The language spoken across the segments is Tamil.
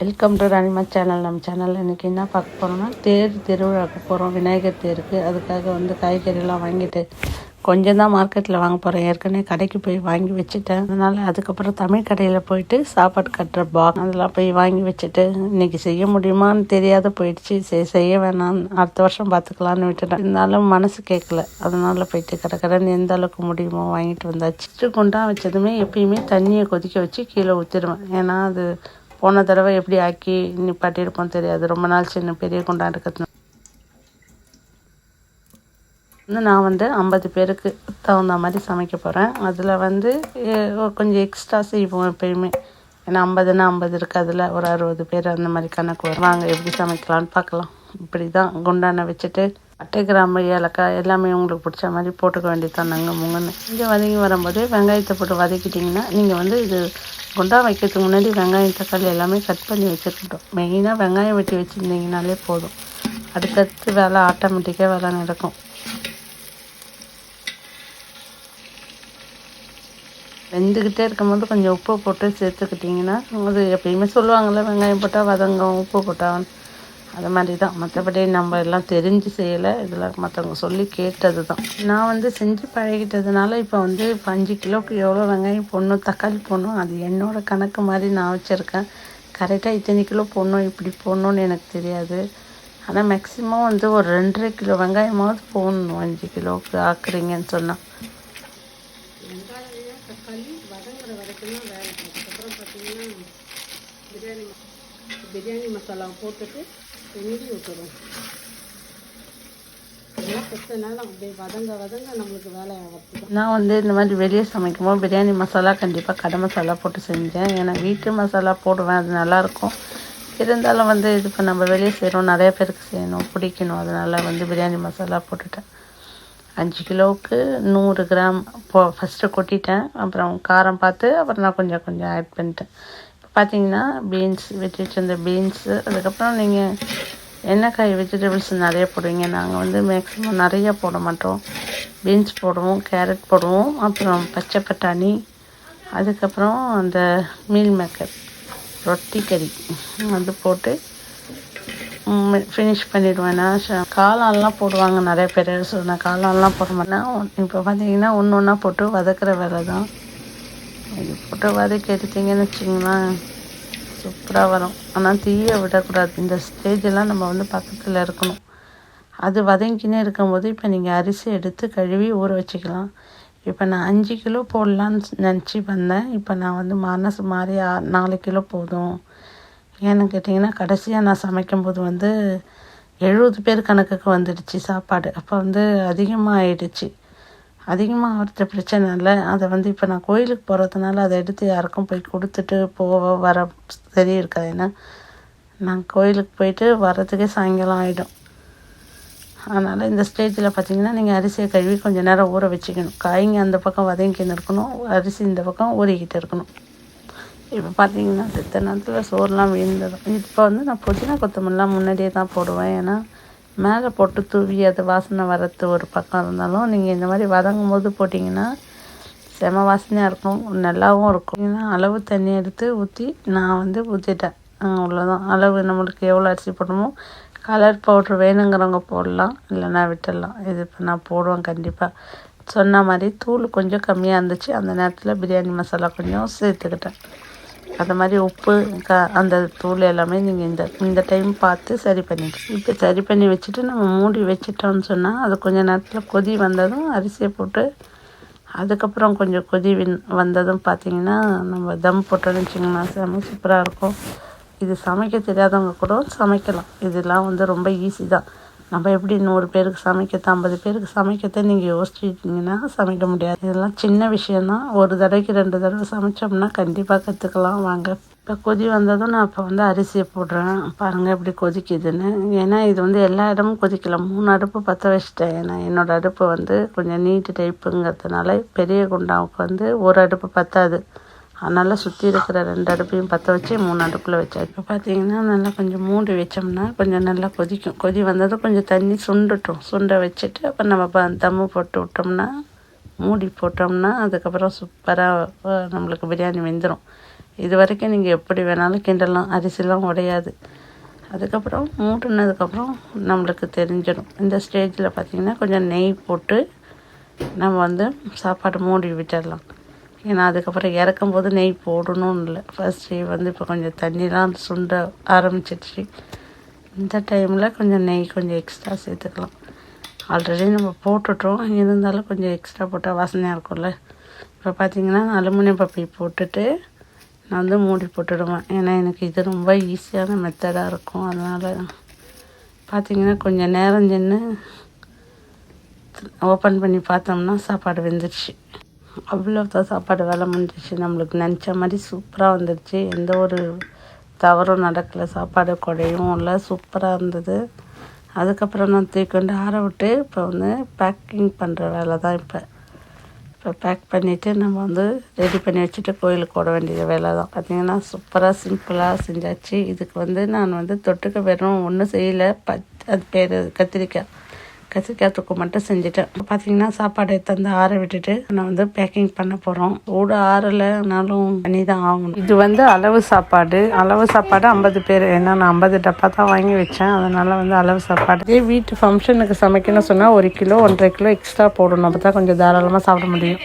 வெல்கம் டு ராணிமா சேனல் நம்ம சேனலில் இன்றைக்கி என்ன பார்க்க போகிறோம்னா தேர் திருவிழாவுக்கு போகிறோம் விநாயகர் தேருக்கு. அதுக்காக வந்து காய்கறிலாம் வாங்கிட்டு கொஞ்சம் தான் மார்க்கெட்டில் வாங்க போகிறேன் ஏற்கனவே கடைக்கு போய் வாங்கி வச்சுட்டேன். அதனால் அதுக்கப்புறம் தமிழ் கடையில் போயிட்டு சாப்பாடு கட்டுற பாக் அதெல்லாம் போய் வாங்கி வச்சுட்டு இன்றைக்கி செய்ய முடியுமான்னு தெரியாத போயிடுச்சு. சரி செய்ய வேணாம். அடுத்த வருஷம் பார்த்துக்கலான்னு விட்டுட்டேன். இருந்தாலும் மனசு கேட்கல. அதனால் போயிட்டு கடை கடைன்னு எந்த அளவுக்கு முடியுமோ வாங்கிட்டு வந்தாச்சு. குண்டா வச்சதுமே எப்பயுமே தண்ணியை கொதிக்க வச்சு கீழே ஊற்றிடுவேன் ஏன்னா அது போன தடவை எப்படி ஆக்கி நிப்பாட்டியிருப்போம் தெரியாது. ரொம்ப நாள் சின்ன பெரிய குண்டா இருக்கிறது. வந்து நான் வந்து ஐம்பது பேருக்கு தகுந்த மாதிரி சமைக்க போகிறேன் அதில் வந்து கொஞ்சம் எக்ஸ்ட்ரா செய்வோம் எப்பயுமே. ஏன்னா ஐம்பதுன்னா ஐம்பது இருக்குது அதில் ஒரு அறுபது பேர் அந்த மாதிரி கணக்கு வருவாங்க. எப்படி சமைக்கலான்னு பார்க்கலாம். இப்படி தான் குண்டானை வச்சுட்டு அட்டை கிராம்பு ஏலக்காய் எல்லாமே உங்களுக்கு பிடிச்ச மாதிரி போட்டுக்க வேண்டியது நாங்கள் முங்கன்னு. இங்கே வதங்கி வரும்போது வெங்காயத்தை போட்டு வதக்கிட்டிங்கன்னா நீங்கள் வந்து இது குண்டா வைக்கிறதுக்கு முன்னாடி வெங்காயம் தக்காளி எல்லாமே கட் பண்ணி வச்சுருக்கட்டும். மெயினாக வெங்காயம் வெட்டி வச்சுருந்தீங்கனாலே போதும். அடுத்தடுத்து வேலை ஆட்டோமேட்டிக்காக வேலை நடக்கும். வெந்துக்கிட்டே இருக்கும்போது கொஞ்சம் உப்பு போட்டு சேர்த்துக்கிட்டிங்கன்னா அது எப்பயுமே சொல்லுவாங்கள்ல வெங்காயம் போட்டால் வதங்கும் உப்பு போட்டால் அது மாதிரி தான் மற்றபடி நம்ம எல்லாம் தெரிஞ்சு செய்யலை. இதில் மற்றவங்க சொல்லி கேட்டது தான் நான் வந்து செஞ்சு பழகிட்டதுனால இப்போ வந்து இப்போ அஞ்சு கிலோக்கு எவ்வளோ வெங்காயம் போடணும் தக்காளி போடணும் அது என்னோடய கணக்கு மாதிரி நான் வச்சுருக்கேன். கரெக்டாக இத்தனை கிலோ போடணும் இப்படி போடணும்னு எனக்கு தெரியாது. ஆனால் மேக்ஸிமம் வந்து ஒரு ரெண்டரை கிலோ வெங்காயமாவது போடணும் அஞ்சு கிலோவுக்கு ஆக்குறீங்கன்னு சொன்னால் வெங்காயம் தக்காளி வதங்குற வரைக்கும் தான் வேலை. அதுக்கப்புறம் பார்த்தீங்கன்னா பிரியாணி பிரியாணி மசாலா போட்டுட்டு வெந்நீர் விட்டுரும் வதங்க வதங்க நம்மளுக்கு நான் வந்து இந்த மாதிரி வெளியே சமைக்கும்போது பிரியாணி மசாலா கண்டிப்பாக கடை மசாலா போட்டு செஞ்சேன். ஏன்னா வீட்டு மசாலா போடுவேன் அது நல்லாயிருக்கும் இருந்தாலும் வந்து இது இப்போ நம்ம வெளியே செய்கிறோம் நிறைய பேருக்கு செய்யணும் பிடிக்கணும். அதனால் வந்து பிரியாணி மசாலா போட்டுட்டேன். அஞ்சு கிலோவுக்கு நூறு கிராம் போ ஃபஸ்ட்டு கொட்டிட்டேன். அப்புறம் காரம் பார்த்து அப்புறம் நான் கொஞ்சம் கொஞ்சம் ஆட் பண்ணிட்டேன். பார்த்தீங்கன்னா பீன்ஸ் வெட்டி வச்சிருந்த பீன்ஸு அதுக்கப்புறம் நீங்கள் என்ன காய் வெஜிடபிள்ஸ் நிறைய போடுவீங்க. நாங்கள் வந்து மேக்ஸிமம் நிறைய போட மாட்டோம். பீன்ஸ் போடுவோம் கேரட் போடுவோம் அப்புறம் பச்சை பட்டாணி. அதுக்கப்புறம் அந்த மீல் மேக்கர் ரொட்டி கறி. வந்து போட்டு ஃபினிஷ் பண்ணிவிடுவேன்னா நான் காளான்லாம் போடுவாங்க நிறைய பேர். ஸோ நான் காளான்லாம் போட மாட்டேன். இப்போ பார்த்தீங்கன்னா ஒன்று ஒன்றா போட்டு வதக்கிற வேலை தான் இது போட்டு வதக்கி எடுத்தீங்கன்னு வச்சிங்களேன் சூப்பராக வரும். ஆனால் தீயை விடக்கூடாது. இந்த ஸ்டேஜெல்லாம் நம்ம வந்து பக்கத்தில் இருக்கணும். அது வதங்கினே இருக்கும்போது இப்போ நீங்கள் அரிசி எடுத்து கழுவி ஊற வச்சுக்கலாம். இப்போ நான் அஞ்சு கிலோ போடலான்னு நினச்சி வந்தேன். இப்போ நான் வந்து மனசு மாறி ஆ- நாலு கிலோ போதும். ஏன்னு கேட்டிங்கன்னா கடைசியாக நான் சமைக்கும்போது வந்து எழுபது பேர் கணக்குக்கு வந்துடுச்சு சாப்பாடு. அப்போ வந்து அதிகமாக ஆயிடுச்சு அதிகமாக ஆகிறது பிரச்சனை இல்லை. அதை வந்து இப்போ நான் கோயிலுக்கு போகிறதுனால அதை எடுத்து யாருக்கும் போய் கொடுத்துட்டு போக வர சரி இருக்காது. ஏன்னா நான் கோயிலுக்கு போயிட்டு வர்றதுக்கே சாயங்காலம் ஆகிடும் அதனால் இந்த ஸ்டேஜில் பார்த்தீங்கன்னா நீங்கள் அரிசியை கழுவி கொஞ்சம் நேரம் ஊற வச்சுக்கணும். காய்ங்க அந்த பக்கம் வதங்கின்னு இருக்கணும். அரிசி இந்த பக்கம் ஊறிக்கிட்டு இருக்கணும். இப்போ பார்த்தீங்கன்னா சித்த நேரத்தில் சோறுலாம் விழுந்துடும் இப்போ வந்து நான் புதினா கொத்தமல்லாம் முன்னாடியே தான் போடுவேன். ஏன்னா மேலே போட்டு தூவி அது வாசனை வரத்து ஒரு பக்கம் இருந்தாலும் நீங்கள் இந்த மாதிரி வதங்கும் போது போட்டிங்கன்னா செம வாசனையாக இருக்கும் நல்லாவும் இருக்கும். ஏன்னா அளவு தண்ணி எடுத்து ஊற்றி நான் வந்து ஊற்றிட்டேன் அவ்வளோதான் அளவு நம்மளுக்கு எவ்வளோ அரிசி போடணுமோ கலர் பவுட்ரு வேணுங்கிறவங்க போடலாம் இல்லைன்னா விட்டுடலாம். இது இப்போ நான் போடுவேன் கண்டிப்பாக சொன்ன மாதிரி தூள் கொஞ்சம் கம்மியாக இருந்துச்சு. அந்த நேரத்தில் பிரியாணி மசாலா கொஞ்சம் சேர்த்துக்கிட்டேன். அது மாதிரி உப்பு க அந்த தூள் எல்லாமே நீங்கள் இந்த இந்த டைம் பார்த்து சரி பண்ணிட்டு இப்போ சரி பண்ணி வச்சுட்டு நம்ம மூடி வச்சிட்டோம்னு சொன்னால் அது கொஞ்சம் நேரத்தில் கொதி வந்ததும் அரிசியை போட்டு அதுக்கப்புறம் கொஞ்சம் கொதி வின் வந்ததும் பார்த்தீங்கன்னா நம்ம தம் போட்டோம்னு வச்சிங்கன்னா செம சூப்பராக இருக்கும். இது சமைக்க தெரியாதவங்க கூட சமைக்கலாம். இதெல்லாம் வந்து ரொம்ப ஈஸி தான். நம்ம எப்படி நூறு பேருக்கு சமைக்கிறது ஐம்பது பேருக்கு சமைக்கிறத நீங்கள் யோசிச்சிட்டிங்கன்னா சமைக்க முடியாது. இதெல்லாம் சின்ன விஷயந்தான் ஒரு தடவைக்கு ரெண்டு தடவை சமைச்சோம்னா கண்டிப்பாக கற்றுக்கலாம் வாங்க. இப்போ கொதி வந்ததும் நான் இப்போ வந்து அரிசியை போடுறேன். பாருங்கள் எப்படி கொதிக்குதுன்னு. ஏன்னா இது வந்து எல்லா இடமும் கொதிக்கலாம் மூணு அடுப்பு பற்ற வச்சிட்டேன். ஏன்னா என்னோடய அடுப்பு வந்து கொஞ்சம் நீட்டு டைப்புங்கிறதுனால பெரிய குண்டாவுக்கு வந்து ஒரு அடுப்பு பற்றாது அதனால் சுற்றி இருக்கிற ரெண்டு அடுப்பையும் பற்ற வச்சு மூணு அடுப்பில் வச்சாச்சு. இப்போ பார்த்தீங்கன்னா நல்லா கொஞ்சம் மூடி வச்சோம்னா கொஞ்சம் நல்லா கொதிக்கும். கொதி வந்ததும் கொஞ்சம் தண்ணி சுண்டட்டும். சுண்ட வச்சுட்டு அப்போ நம்ம ப- தம்மு போட்டு விட்டோம்னா மூடி போட்டோம்னா அதுக்கப்புறம் சூப்பராக நம்மளுக்கு பிரியாணி வெந்துடும் இது வரைக்கும் நீங்கள் எப்படி வேணாலும் கிண்டலாம். அரிசிலாம் உடையாது. அதுக்கப்புறம் மூடினதுக்கப்புறம் நம்மளுக்கு தெரிஞ்சிடும். இந்த ஸ்டேஜில் பார்த்திங்கன்னா கொஞ்சம் நெய் போட்டு நம்ம வந்து சாப்பாடு மூடி விட்டுடலாம். ஏன்னா அதுக்கப்புறம் இறக்கும் போது நெய் போடணும்னு இல்லை. ஃபஸ்ட்டு வந்து இப்போ கொஞ்சம் தண்ணிலாம் சுண்ட ஆரம்பிச்சிடுச்சு. இந்த டைமில் கொஞ்சம் நெய் கொஞ்சம் எக்ஸ்ட்ரா சேர்த்துக்கலாம். ஆல்ரெடி நம்ம போட்டுட்டோம். இருந்தாலும் கொஞ்சம் எக்ஸ்ட்ரா போட்டால் வாசனையாக இருக்கும்ல. இப்போ பார்த்தீங்கன்னா அலுமினியம் பப்பி போட்டுட்டு நான் வந்து மூடி போட்டுடுவேன். ஏன்னா எனக்கு இது ரொம்ப ஈஸியான மெத்தடாக இருக்கும். அதனால் பார்த்தீங்கன்னா கொஞ்சம் நேரம் சென்று ஓப்பன் பண்ணி பார்த்தோம்னா சாப்பாடு வெந்துடுச்சு அவ்வளோதான் சாப்பாடு வேலை முடிஞ்சிச்சு. நம்மளுக்கு நினச்ச மாதிரி சூப்பராக வந்துடுச்சு எந்த ஒரு தவறும் நடக்கலை. சாப்பாடு குறையும் இல்லை. சூப்பராக இருந்தது. அதுக்கப்புறம் நான் தூக்கிக்கொண்டு ஆற விட்டு இப்போ வந்து பேக்கிங் பண்ணுற வேலை தான் இப்போ. இப்போ பேக் பண்ணிவிட்டு நம்ம வந்து ரெடி பண்ணி வச்சுட்டு கோயிலுக்கு ஓட வேண்டிய வேலை தான் பார்த்திங்கன்னா சூப்பராக சிம்பிளாக செஞ்சாச்சு. இதுக்கு வந்து நான் வந்து தொட்டுக்க வெறும் ஒன்றும் செய்யலை. பத் அது பேர் கத்திரிக்காய். கத்திரிக்காய் தொக்கு மட்டும் செஞ்சுட்டேன். பார்த்தீங்கன்னா சாப்பாடு தந்து ஆற விட்டுட்டு நான் வந்து பேக்கிங் பண்ண போகிறோம் ஊட ஆறலைனாலும் பண்ணி தான் ஆகணும். இது வந்து அளவு சாப்பாடு. அளவு சாப்பாடு ஐம்பது பேர். ஏன்னா நான் ஐம்பது டப்பா தான் வாங்கி வச்சேன். அதனால் வந்து அளவு சாப்பாடு. இதே வீட்டு ஃபங்க்ஷனுக்கு சமைக்கணும்னு சொன்னால் ஒரு கிலோ ஒன்றரை கிலோ எக்ஸ்ட்ரா போடணும். அப்போ தான் கொஞ்சம் தாராளமாக சாப்பிட முடியும்.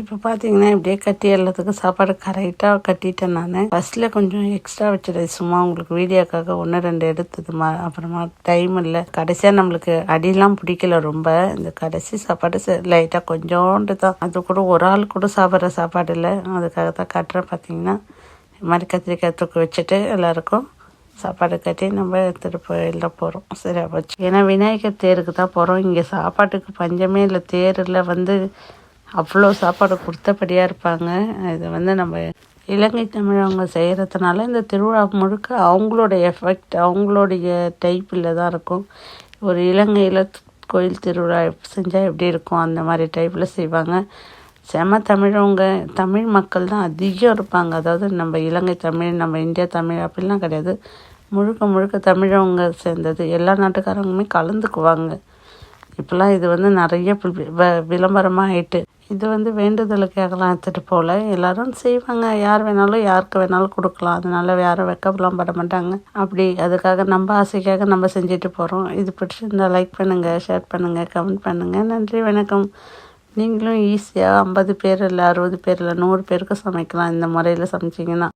இப்போ பார்த்தீங்கன்னா இப்படியே கட்டி எல்லாத்துக்கும் சாப்பாடு கரெக்டாக கட்டிட்டேன் நான். ஃபஸ்ட்டில் கொஞ்சம் எக்ஸ்ட்ரா வச்சுருது சும்மா உங்களுக்கு வீடியோக்காக ஒன்று ரெண்டு எடுத்ததுமா அப்புறமா டைம் இல்லை. கடைசியாக நம்மளுக்கு அடியெல்லாம் பிடிக்கல ரொம்ப. இந்த கடைசி சாப்பாடு லைட்டாக கொஞ்சோண்டு தான். அது கூட ஒரு ஆள் கூட சாப்பிட்ற சாப்பாடு இல்லை. அதுக்காக தான் கட்டுறேன் பார்த்தீங்கன்னா இது மாதிரி கத்திரிக்காய் தூக்கு வச்சுட்டு எல்லாருக்கும் சாப்பாடு கட்டி நம்ம எடுத்துகிட்டு போயில போகிறோம் சரியா போச்சு. ஏன்னா விநாயகர் தேருக்கு தான் போகிறோம் இங்கே சாப்பாட்டுக்கு பஞ்சமே இல்லை. தேரில் வந்து அவ்வளோ சாப்பாடு கொடுத்தபடியாக இருப்பாங்க. இது வந்து நம்ம இலங்கை தமிழவங்க செய்கிறதுனால இந்த திருவிழா முழுக்க அவங்களோட எஃபெக்ட் அவங்களுடைய டைப்பில் தான் இருக்கும். ஒரு இலங்கையில் கோயில் திருவிழா செஞ்சால் எப்படி இருக்கும்? அந்த மாதிரி டைப்பில் செய்வாங்க. செம தமிழவங்க தமிழ் மக்கள் தான் அதிகம் இருப்பாங்க. அதாவது நம்ம இலங்கை தமிழ் நம்ம இந்தியா தமிழ் அப்படிலாம் கிடையாது. முழுக்க முழுக்க தமிழவங்க சேர்ந்தது. எல்லா நாட்டுக்காரங்களுமே கலந்துக்குவாங்க. இப்போல்லாம் இது வந்து நிறைய விளம்பரமாக ஆயிட்டு இது வந்து வேண்டுதலுக்காகலாம் எடுத்துகிட்டு போகல. எல்லோரும் செய்வாங்க. யார் வேணாலும் யாருக்கு வேணாலும் கொடுக்கலாம். அதனால யாரும் வெக்கப்லாம் பட மாட்டாங்க. அப்படி அதுக்காக நம்ம ஆசைக்காக நம்ம செஞ்சுட்டு போகிறோம் இது பிடிச்சிருந்தால் லைக் பண்ணுங்கள் ஷேர் பண்ணுங்கள் கமெண்ட் பண்ணுங்கள் நன்றி வணக்கம். நீங்களும் ஈஸியாக ஐம்பது பேர் இல்லை அறுபது பேர் இல்லை நூறு பேருக்கு சமைக்கலாம். இந்த முறையில் சமைச்சிங்கன்னா.